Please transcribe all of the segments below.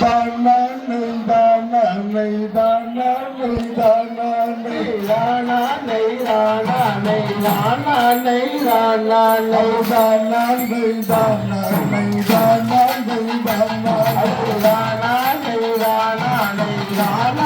தானே தானே தானே தானே தானே தானே தானே தானே தானே தானே தானே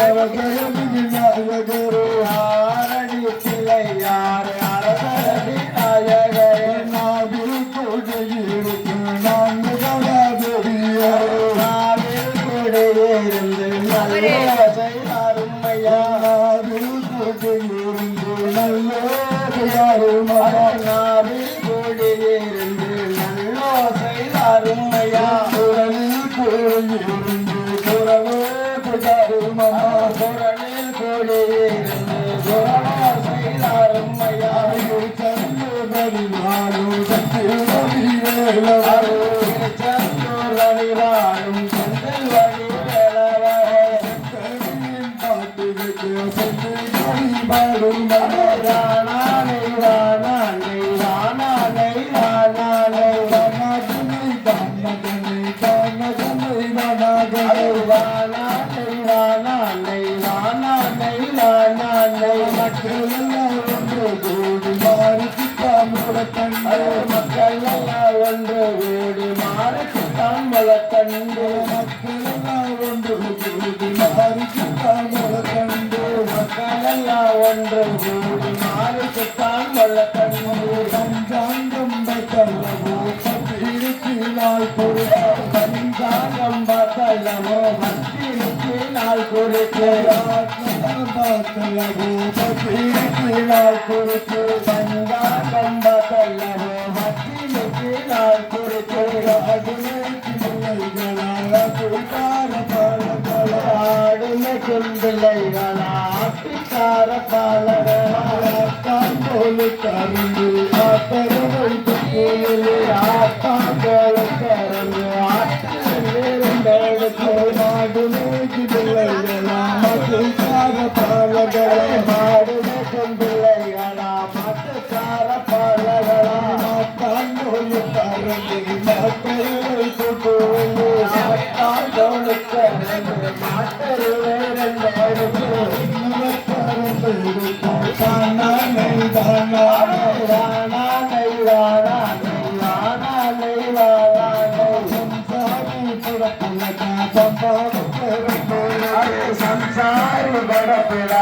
தேவதரும் நல்வகுரு ஆரணி பிள்ளையார் அரசரடி நாயகர் நாடு கொடையிருக்கு நான்கு கலாபுரியர் நாவில் கொடையிருந்து நல்லதை அருமையாவில் கொடையிருந்து நல்லோசை அருமையா நாவில் கொடையிருந்து நல்லோசை அருமையா உடலில் கொடையிருந்து குலவி வாழும் செந்தில் வழி பாட்டுகளுக்கு கண்டு மக்களெல்லாம் ஒன்று கூடி மாறி சுத்தான் மல கண்டு மக்களெல்லாம் ஒன்று கூடி மாறி சுத்தான் மல கண்டு பஞ்சாங்கம்பை கல்லவோ பத்திரிக்கு நாள் கொடுக்க பஞ்சாங்கம்பா கல்லவோ பத்திரிக்கு நாள் கொடுக்க கல்லவோ பத்திரிக்கு நாள் கொடுக்க பஞ்சாங்கம்பா கல்லவோ பத்திரிக்கு நாள் கொண்டுள்ளார பாலகோலு கருந்து ஆத்தரவைத்து ஆத்தாங்களை கரந்து ஆட்டிரண்டடுக்கு நாடு நோக்கி பிள்ளைகளா மக்களுக்கார பாலகளை பாலகளா ஆத்தாங்கோலு கருந்து సంసారి బడ పిల్లగా